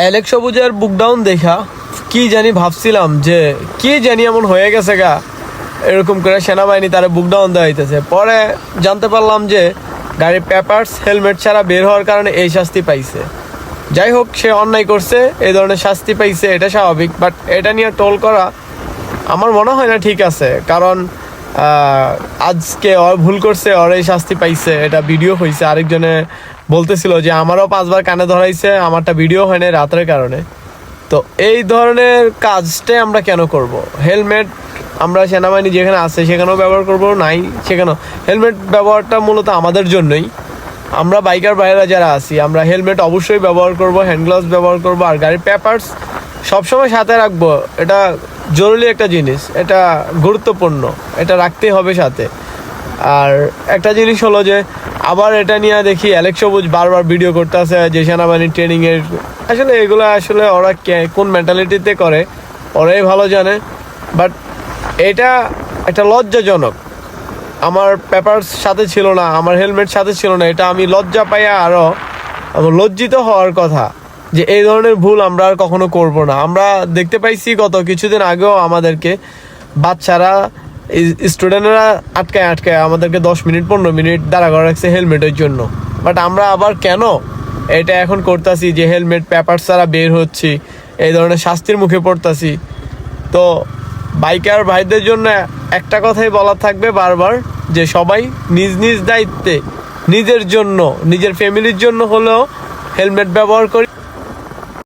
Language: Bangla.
অ্যালেক সবুজের বুকডাউন দেখা, কি জানি ভাবছিলাম যে, কি জানি এমন হয়ে গেছে গা, এরকম করে সেনাবাহিনী তারা বুকডাউন দেওয়া হইতেছে। পরে জানতে পারলাম যে, গাড়ির পেপার্স হেলমেট ছাড়া বের হওয়ার কারণে এই শাস্তি পাইছে। যাই হোক, সে অন্যায় করছে, এই ধরনের শাস্তি পাইছে, এটা স্বাভাবিক বাট এটা নিয়ে টোল করা আমার মনে হয় না ঠিক আছে, কারণ আজকে ওর ভুল করছে, ওর শাস্তি পাইছে। এটা ভিডিও হয়েছে আরেকজনে বলতেছিল যে আমারও পাঁচবার কানে ধরাইছে, আমারটা ভিডিও হয় না রাতের কারণে। তো এই ধরনের কাজটাই আমরা কেন করব? হেলমেট আমরা সেনাবাহিনী যেখানে আছে সেখানেও ব্যবহার করব, নাই সেখানেও। হেলমেট ব্যবহারটা মূলত আমাদের জন্যই। আমরা বাইকার বাইরা যারা আছি, আমরা হেলমেট অবশ্যই ব্যবহার করব হ্যান্ড গ্লাভস ব্যবহার করব, আর গাড়ির পেপারস সবসময় সাথে রাখব। এটা জরুরি একটা জিনিস, এটা গুরুত্বপূর্ণ, এটা রাখতেই হবে সাথে। আর একটা জিনিস হলো যে, আবার এটা নিয়ে দেখি অ্যালেক সবুজ বারবার ভিডিও করতেছে, যে সেনাবাহিনী ট্রেনিং এর, আসলে এগুলো আসলে ওরা কোন মেন্টালিটিতে করে, ওরাই ভালো জানে। বাট এটা একটা লজ্জাজনক। আমার পেপার সাথে ছিল না, আমার হেলমেট সাথে ছিল না, এটা আমি লজ্জা পাইয়া আরও আমার লজ্জিত হওয়ার কথা। যে এই ধরনের ভুল আমরা আর কখনো করব না। আমরা দেখতে পাইছি গত কিছুদিন আগেও আমাদেরকে বাচ্চারা স্টুডেন্টরা আটকায় আটকায় আমাদেরকে দশ মিনিট, পনেরো মিনিট দাঁড়া করে রাখছে হেলমেটের জন্য। বাট আমরা আবার কেন এটা এখন করতেছি যে হেলমেট পেপার ছাড়া বের হচ্ছি, এই ধরনের শাস্তির মুখে পড়তাছি। তো বাইকার ভাইদের জন্য একটা কথাই বলা থাকবে বারবার, যে সবাই নিজ নিজ দায়িত্বে, নিজের জন্য, নিজের ফ্যামিলির জন্য হলেও হেলমেট ব্যবহার করি।